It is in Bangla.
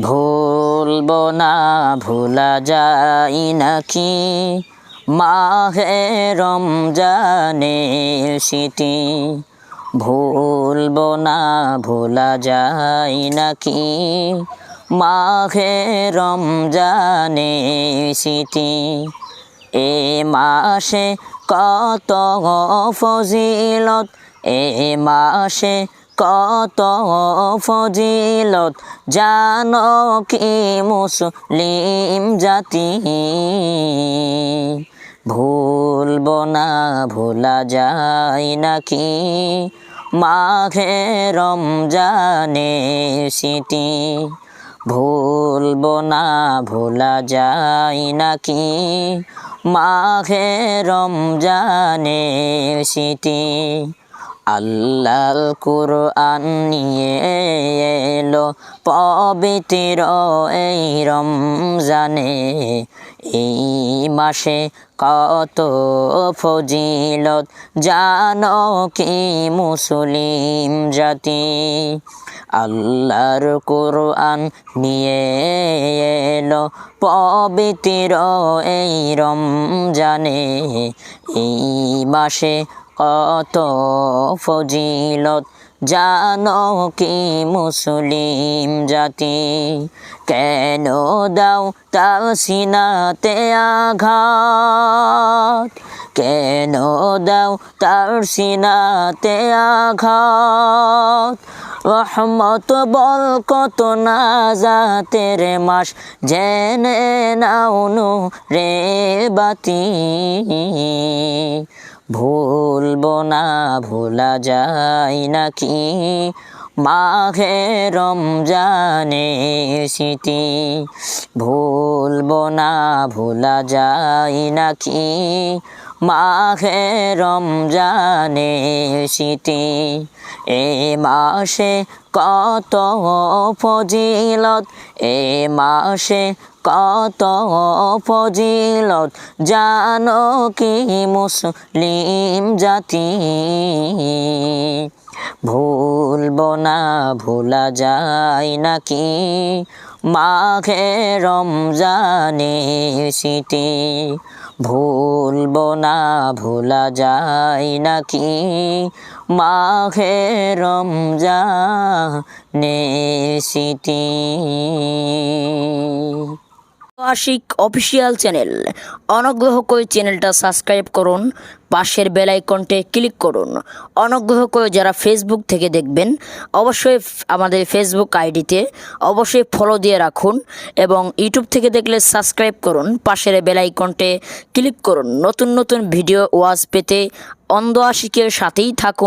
ভুলব না, ভোলা যায় নাকি? মাহে রমজানের স্মৃতি, ভুলব না, ভোলা যায় নাকি? মাহে রমজানের স্মৃতি, এ মাসে কত ফজিলত, এ মাসে কত ফজিলত জানো কি মুসলিম জাতি? ভুলব না, ভোলা যায় নাকি? মাঘে রমজানে স্মৃতি। ভুলব না, ভোলা যায় নাকি? মাঘে রমজানে স্মৃতি। আল্লাহ কুরআন নিয়ে এলো, পবিত্র এই রমজানে। এই মাসে কত ফজিলত, জানো কি মুসলিম জাতি? আল্লাহর কোরআন নিয়ে এলো, পবিত্র এই রমজানে। এই মাসে কত ফজিলত জানো কি মুসলিম জাতি? কেন দাও তার সিনাতে আঘাত? কেন দাও তার সিনাতে আঘাত? রহমত বল কত না জাতের মাস? জেনে নাউনু রে বাতি। ভুলব না ভোলা যায় নাকি? মাঘে রমজানে স্মৃতি ভুলব না ভোলা যায় নাকি? মাঘে রমজানে সিটি, এ মাসে কত ফজিলত? এ মাসে কত ফজিলত? জানো কি মুসলিম জাতি? ভুলব না, ভোলা যায় নাকি? মাঘে রমজানে স্মৃতি, ভুলব না, ভোলা যায় নাকি? মাঘে রমজানে স্মৃতি। Ashiq official channel. অনুগ্রহ করে চ্যানেলটা সাবস্ক্রাইব করুন, পাশের বেল আইকনটে ক্লিক করুন। অনুগ্রহ করে যারা ফেসবুক থেকে দেখবেন, অবশ্যই আমাদের ফেসবুক আইডিতে অবশ্যই ফলো দিয়ে রাখুন এবং ইউটিউব থেকে দেখলে সাবস্ক্রাইব করুন, পাশের বেল আইকনটে ক্লিক করুন। নতুন নতুন ভিডিও ওয়াজ পেতে অন্ধ আশিকের সাথেই থাকুন।